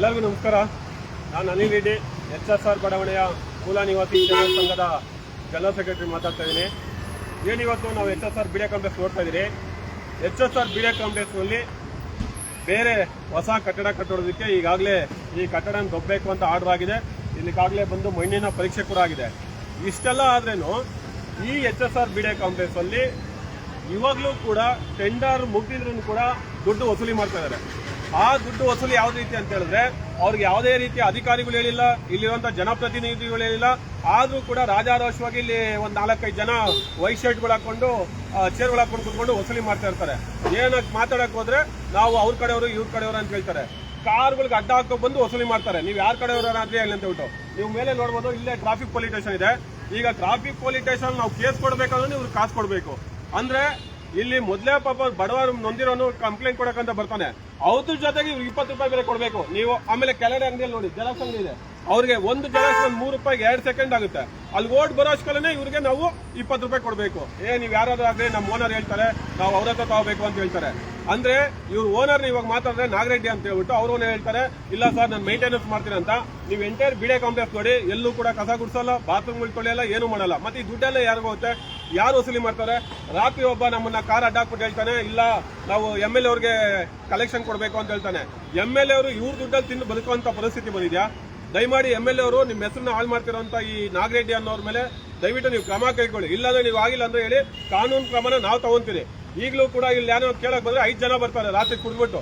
ಎಲ್ಲರಿಗೂ ನಮಸ್ಕಾರ. ನಾನು Anil Reddy, H S R ಬಡಾವಣೆಯ ಮೂಲ ನಿವಾಸಿ ಸಂಘದ ಜನರಲ್ ಸೆಕ್ರೆಟರಿ ಮಾತಾಡ್ತಾ ಇದ್ದೀನಿ. ಏನಿವತ್ತು ನಾವು H S R BDA complex ನೋಡ್ತಾ ಇದ್ದೀರಿ? ಎಚ್ ಎಸ್ ಆರ್ ಬಿಡಿಯೋ ಕಾಂಪ್ಲೆಕ್ಸ್ನಲ್ಲಿ ಬೇರೆ ಹೊಸ ಕಟ್ಟಡ ಕಟ್ಟೋದಕ್ಕೆ ಈಗಾಗಲೇ ಈ ಕಟ್ಟಡ ದೊಬ್ಬಬೇಕು ಅಂತ ಆರ್ಡರ್ ಆಗಿದೆ. ಇಲ್ಲಿಗಾಗಲೇ ಬಂದು ಮಣ್ಣಿನ ಪರೀಕ್ಷೆ ಕೂಡ ಆಗಿದೆ. ಇಷ್ಟೆಲ್ಲ ಆದ್ರೇನು ಈ H S R BDA complex ಅಲ್ಲಿ ಇವಾಗಲೂ ಕೂಡ ಟೆಂಡರ್ ಮುಗಿದ್ರೂ ಕೂಡ ದುಡ್ಡು ವಸೂಲಿ ಮಾಡ್ತಾ ಇದ್ದಾರೆ. ಆ ದುಡ್ಡು ವಸೂಲಿ ಯಾವ ರೀತಿ ಅಂತ ಹೇಳಿದ್ರೆ ಅವ್ರಿಗೆ ಯಾವುದೇ ರೀತಿಯ ಅಧಿಕಾರಿಗಳು ಹೇಳಿಲ್ಲ, ಇಲ್ಲಿರುವಂತ ಜನಪ್ರತಿನಿಧಿಗಳು ಹೇಳಿಲ್ಲ. ಆದ್ರೂ ಕೂಡ ರಾಜಾರೋಷವಾಗಿ ಇಲ್ಲಿ ಒಂದ್ ನಾಲ್ಕೈದು ಜನ ವೈಟ್ ಶರ್ಟ್ಗಳು ಹಾಕೊಂಡು ಚೇರ್ಗಳು ಹಾಕೊಂಡು ಕುತ್ಕೊಂಡು ವಸೂಲಿ ಮಾಡ್ತಾ ಇರ್ತಾರೆ. ಏನಕ್ಕೆ ಮಾತಾಡಕ್ ಹೋದ್ರೆ ನಾವು ಅವ್ರ ಕಡೆಯವರು, ಇವ್ರ ಕಡೆಯವರು ಅಂತ ಹೇಳ್ತಾರೆ. ಕಾರ್ಗಳಿಗೆ ಅಡ್ಡ ಹಾಕೋ ಬಂದು ವಸೂಲಿ ಮಾಡ್ತಾರೆ. ನೀವು ಯಾರ ಕಡೆಯವರು ಅಂತ ಅಲ್ಲಿ ಅಂತ ಹೇಳ್ಬಿಟ್ಟು. ನೀವು ಮೇಲೆ ನೋಡ್ಬೋದು ಇಲ್ಲೇ ಟ್ರಾಫಿಕ್ ಪೊಲೀಸ್ ಸ್ಟೇಷನ್ ಇದೆ. ಈಗ ಟ್ರಾಫಿಕ್ ಪೊಲೀಸ್ ಸ್ಟೇಷನ್ ನಾವು ಕೇಸ್ ಕೊಡ್ಬೇಕಂದ್ರೆ ಇವ್ರಿಗೆ ಕಾಸು ಕೊಡ್ಬೇಕು. ಅಂದ್ರೆ ಇಲ್ಲಿ ಮೊದಲೇ ಪಾಪ ಬಡವರು ನೊಂದಿರೋನು ಕಂಪ್ಲೇಂಟ್ ಕೊಡಕಂತ ಬರ್ತಾನೆ. ಅವ್ರ ಜೊತೆಗೆ ಇವ್ರು ಇಪ್ಪತ್ತು ರೂಪಾಯಿ ಬೇರೆ ಕೊಡಬೇಕು. ನೀವು ಆಮೇಲೆ ಕೆಳಗಡೆ ಅಂಗಡಿಯಲ್ಲಿ ನೋಡಿ ಜೆರಾಕ್ಸ್ ಅಂಗಡಿ ಇದೆ. ಅವ್ರಿಗೆ ಒಂದು ಜೆರಾಕ್ಸ್ ಒಂದು ಮೂರು ರೂಪಾಯಿಗೆ ಎರಡು ಸೆಕೆಂಡ್ ಆಗುತ್ತೆ. ಅಲ್ಲಿ ಓಟ್ ಬರೋ ಅಷ್ಟೇ ಇವ್ರಿಗೆ ನಾವು ಇಪ್ಪತ್ತು ರೂಪಾಯಿ ಕೊಡಬೇಕು. ಏ, ನೀವು ಯಾರಾದ್ರೂ ಆಗಲಿ ನಮ್ಮ ಓನರ್ ಹೇಳ್ತಾರೆ, ನಾವು ಅವ್ರ ಹತ್ರ ತಗೋಬೇಕು ಅಂತ ಹೇಳ್ತಾರೆ. ಅಂದ್ರೆ ಇವ್ರು ಓನರ್ ಇವಾಗ ಮಾತಾಡಿದ್ರೆ ನಾಗರೆಡ್ಡಿ ಅಂತ ಹೇಳ್ಬಿಟ್ಟು ಅವ್ರು ಹೇಳ್ತಾರೆ, ಇಲ್ಲ ಸರ್ ನಾನು ಮೇಂಟೆನೆನ್ಸ್ ಮಾಡ್ತೀನಿ ಅಂತ. ನೀವು ಎಂಟೈರ್ ಬಿಡೆ ಕಾಂಪ್ಲೆಕ್ಸ್ ನೋಡಿ, ಎಲ್ಲೂ ಕೂಡ ಕಸ ಗುಡಿಸಲ್ಲ ಬಾತ್ರೂಮ್ ತೊಳೆಯಲ್ಲ, ಏನು ಮಾಡಲ್ಲ. ಮತ್ತೆ ಈ ದುಡ್ಡೆಲ್ಲ ಯಾರಿಗೂ ಹೋಗುತ್ತೆ? ಯಾರು ವಸೂಲಿ ಮಾಡ್ತಾರೆ? ರಾತ್ರಿ ಒಬ್ಬ ನಮ್ಮನ್ನ ಕಾರ್ ಅಡ್ಡಾಕ್ಬಿಟ್ಟು ಹೇಳ್ತಾನೆ, ಇಲ್ಲ, ನಾವು ಎಂ ಎಲ್ ಅವ್ರಿಗೆ ಕಲೆಕ್ಷನ್ ಕೊಡಬೇಕು ಅಂತ ಹೇಳ್ತಾನೆ. ಎಂ ಎಲ್ ಎ ಅವರು ಇವ್ರ ದುಡ್ಡಲ್ಲಿ ತಿಂದು ಬದುಕುವಂತ ಪರಿಸ್ಥಿತಿ ಬಂದಿದ್ಯಾ? ದಯಮಾಡಿ ಎಂ ಎಲ್ ಎ ಅವರು ನಿಮ್ಮ ಹೆಸರನ್ನ ಹಾಳು ಮಾಡ್ತಿರೋಂಥ ಈ ನಾಗರೆಡ್ಡಿ ಅನ್ನೋರ ಮೇಲೆ ದಯವಿಟ್ಟು ನೀವು ಕ್ರಮ ಕೈಗೊಳ್ಳಿ. ಇಲ್ಲಾಂದ್ರೆ ನೀವು ಆಗಿಲ್ಲ ಅಂದ್ರೆ ಹೇಳಿ, ಕಾನೂನು ಕ್ರಮನ ನಾವು ತಗೊಂತೀರಿ ಈಗಲೂ ಕೂಡ ಇಲ್ಲಿ ಯಾರೋ ಕೇಳಕ್ ಬಂದ್ರೆ ಐದು ಜನ ಬರ್ತಾರೆ, ರಾತ್ರಿ ಕುಡ್ಬಿಟ್ಟು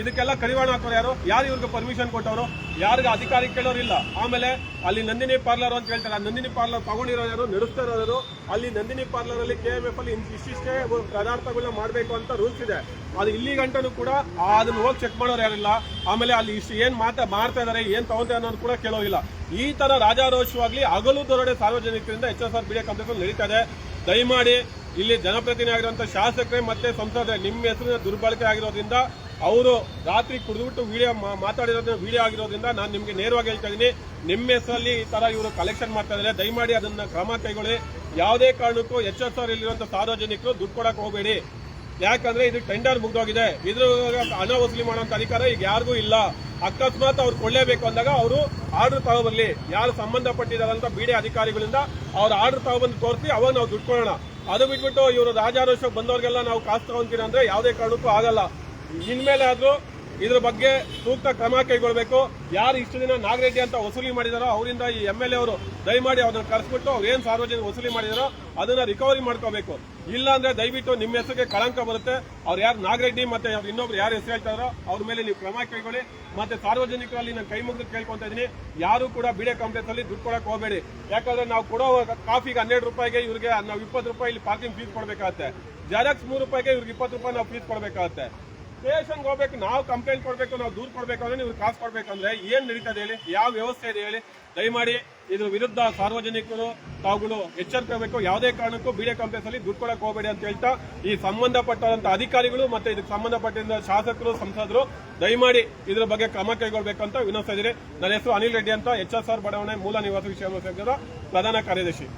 ಇದಕ್ಕೆಲ್ಲ ಕಡಿವಾಣ ಹಾಕೋರು ಯಾರು? ಯಾರು ಇವ್ರಿಗೆ ಪರ್ಮಿಷನ್ ಕೊಟ್ಟವರು? ಯಾರಿಗೆ ಅಧಿಕಾರಿ ಕೇಳೋರಿಲ್ಲ ಆಮೇಲೆ ಅಲ್ಲಿ ನಂದಿನಿ ಪಾರ್ಲರ್ ಅಂತ ಹೇಳ್ತಾರೆ. ಆ ನಂದಿನಿ ಪಾರ್ಲರ್ ತಗೊಂಡಿರೋ ಯಾರು? ನಡೆಸ್ತಾ ಇರೋರು. ಅಲ್ಲಿ ನಂದಿನಿ ಪಾರ್ಲರ್ ಅಲ್ಲಿ ಕೆ ಎಂ ಎಫ್ ಅಲ್ಲಿ ಇಷ್ಟಿಷ್ಟೇ ಪದಾರ್ಥಗಳನ್ನ ಮಾಡಬೇಕು ಅಂತ ರೂಲ್ಸ್ ಇದೆ. ಅದು ಇಲ್ಲಿ ಗಂಟನು ಕೂಡ ಅದನ್ನ ಹೋಗಿ ಚೆಕ್ ಮಾಡೋರು ಯಾರಿಲ್ಲ. ಆಮೇಲೆ ಅಲ್ಲಿ ಇಷ್ಟು ಏನು ಮಾತಾ ಮಾಡ್ತಾ ಇದಾರೆ, ಏನ್ ತಗೊಂತಾರೆ ಅನ್ನೋದು ಕೂಡ ಕೇಳೋದಿಲ್ಲ ಈ ತರ ರಾಜಾರೋಷವಾಗ್ಲಿ ಹಗಲು ದೊರಡೆ ಸಾರ್ವಜನಿಕರಿಂದ H S R BDA complaint ನಡೀತಾ ಇದೆ. ದಯಮಾಡಿ ಇಲ್ಲಿ ಜನಪ್ರತಿನಿಧಿ ಆಗಿರುವಂತಹ ಶಾಸಕರೇ ಮತ್ತೆ ಸಂಸದರೇ ನಿಮ್ಮ ಹೆಸರಿನ ದುರ್ಬಳಕೆ ಆಗಿರೋದ್ರಿಂದ ಅವರು ರಾತ್ರಿ ಕುಡಿದ್ಬಿಟ್ಟು ವಿಡಿಯೋ ಮಾತಾಡಿರೋದನ್ನ ವಿಡಿಯೋ ಆಗಿರೋದ್ರಿಂದ ನಾನು ನಿಮಗೆ ನೇರವಾಗಿ ಹೇಳ್ತಾ ಇದ್ದೀನಿ ನಿಮ್ಮ ಹೆಸರಲ್ಲಿ ಈ ತರ ಇವರು ಕಲೆಕ್ಷನ್ ಮಾಡ್ತಾ ಇದ್ದಾರೆ ದಯಮಾಡಿ ಅದನ್ನ ಕ್ರಮ ಕೈಗೊಳ್ಳಿ. ಯಾವುದೇ ಕಾರಣಕ್ಕೂ ಎಚ್ ಎಸ್ ಆರ್ ಇಲ್ಲಿರುವಂತಹ ಸಾರ್ವಜನಿಕರು ದುಡ್ಡು ಕೊಡಕ್ಕೆ ಹೋಗಬೇಡಿ. ಯಾಕಂದ್ರೆ ಇದು ಟೆಂಡರ್ ಮುಗ್ದೋಗಿದೆ. ಇದ್ರ ಹಣ ವಸೂಲಿ ಮಾಡುವಂತ ಅಧಿಕಾರ ಈಗ ಯಾರಿಗೂ ಇಲ್ಲ. ಅಕಸ್ಮಾತ್ ಅವ್ರು ಕೊಳ್ಳೇಬೇಕು ಅಂದಾಗ ಅವರು ಆರ್ಡರ್ ತಗೊಬರ್ಲಿ ಯಾರು ಸಂಬಂಧಪಟ್ಟಿದಾರಂತ ಬಿಡಿ ಅಧಿಕಾರಿಗಳಿಂದ ಅವ್ರ ಆರ್ಡರ್ ತಗೊಬಂದು ತೋರಿಸಿ, ಅವಾಗ ನಾವು ದುಡ್ಡು ಕೊಡೋಣ. ಅದು ಬಿಟ್ಬಿಟ್ಟು ಇವರು ರಾಜಾರೋಷಕ್ಕೆ ಬಂದವ್ರಿಗೆಲ್ಲ ನಾವು ಕಾಸು ತಗೊಂತೀರ ಅಂದ್ರೆ ಯಾವುದೇ ಕಾರಣಕ್ಕೂ ಆಗಲ್ಲ. ಇನ್ಮೇಲೆ ಆದ್ರೂ ಇದ್ರ ಬಗ್ಗೆ ಸೂಕ್ತ ಕ್ರಮ ಕೈಗೊಳ್ಬೇಕು ಯಾರು ಇಷ್ಟು ದಿನ ನಾಗರೆಡ್ಡಿ ಅಂತ ವಸೂಲಿ ಮಾಡಿದಾರೋ ಅವರಿಂದ ಈ ಎಂ ಎಲ್ ಎ ಅವರು ದಯಮಾಡಿ ಅವ್ರನ್ನ ಕರೆಸ್ಬಿಟ್ಟು ಅವ್ರು ಏನು ಸಾರ್ವಜನಿಕ ವಸೂಲಿ ಮಾಡಿದಾರೋ ಅದನ್ನ ರಿಕವರಿ ಮಾಡ್ಕೋಬೇಕು. ಇಲ್ಲ ಅಂದ್ರೆ ದಯವಿಟ್ಟು ನಿಮ್ಮ ಹೆಸರಿಗೆ ಕಳಂಕ ಬರುತ್ತೆ. ಅವ್ರು ಯಾರು ನಾಗರೆಡ್ಡಿ ಮತ್ತೆ ಇನ್ನೊಬ್ರು ಯಾರು ಹೆಸರು ಹೇಳ್ತಾರೋ ಅವ್ರ ಮೇಲೆ ನೀವು ಕ್ರಮ ಕೈಗೊಳ್ಳಿ. ಮತ್ತೆ ಸಾರ್ವಜನಿಕರಲ್ಲಿ ನಾನು ಕೈ ಮುಗಿದು ಕೇಳ್ಕೊಂತ ಇದೀನಿ ಯಾರು ಕೂಡ ಬಿಡೆ ಕಾಂಪ್ಲೆಕ್ಸ್ ಅಲ್ಲಿ ದುಡ್ಡು ಕೊಡಕ್ ಹೋಗಬೇಡಿ. ಯಾಕಂದ್ರೆ ನಾವು ಕೊಡೋ ಕಾಫಿಗೆ ಹನ್ನೆರಡು ರೂಪಾಯಿಗೆ ಇವ್ರಿಗೆ ನಾವು ಇಪ್ಪತ್ತು ರೂಪಾಯಿ ಇಲ್ಲಿ ಪಾರ್ಕಿಂಗ್ ಫೀಸ್ ಕೊಡಬೇಕಾಗತ್ತೆ. ಜೆರಾಕ್ಸ್ ಮೂರು ರೂಪಾಯಿಗೆ ಇವ್ರಿಗೆ ಇಪ್ಪತ್ತು ರೂಪಾಯಿ ನಾವು ಫೀಸ್ ಕೊಡಬೇಕಾಗತ್ತೆ. ಸ್ಟೇಷನ್ಗೆ ಹೋಗ್ಬೇಕು, ನಾವು ಕಂಪ್ಲೇಂಟ್ ಕೊಡಬೇಕು, ನಾವು ದೂರು ಕೊಡಬೇಕು ಅಂದ್ರೆ ನೀವು ಕಾಸು ಕೊಡ್ಬೇಕಂದ್ರೆ ಏನು ನಡೀತದೆ ಹೇಳಿ, ಯಾವ ವ್ಯವಸ್ಥೆ ಇದೆ ಹೇಳಿ ದಯಮಾಡಿ ಇದ್ರ ವಿರುದ್ಧ ಸಾರ್ವಜನಿಕರು ತಾವುಗಳು ಎಚ್ಚರಿಕಬೇಕು. ಯಾವುದೇ ಕಾರಣಕ್ಕೂ ಬಿಡಿ ಕಾಂಪ್ಲೆಕ್ಸ್ ಅಲ್ಲಿ ದುಡ್ಡು ಕೊಡಕ್ಕೆ ಹೋಗಬೇಡಿ ಅಂತ ಹೇಳ್ತಾ ಈ ಸಂಬಂಧಪಟ್ಟಂತ ಅಧಿಕಾರಿಗಳು ಮತ್ತೆ ಇದಕ್ಕೆ ಸಂಬಂಧಪಟ್ಟಿದ್ದ ಶಾಸಕರು, ಸಂಸದರು ದಯಮಾಡಿ ಇದ್ರ ಬಗ್ಗೆ ಕ್ರಮ ಕೈಗೊಳ್ಬೇಕಂತ ಅಂತ ಇದ್ದೀನಿ. ನನ್ನ ಹೆಸರು ಅನಿಲ್ ರೆಡ್ಡಿ ಅಂತ ಎಚ್ ಎಸ್ ಆರ್ ಬಡಾವಣೆ ಮೂಲ ನಿವಾಸ ವಿಷಯ ಪ್ರಧಾನ ಕಾರ್ಯದರ್ಶಿ.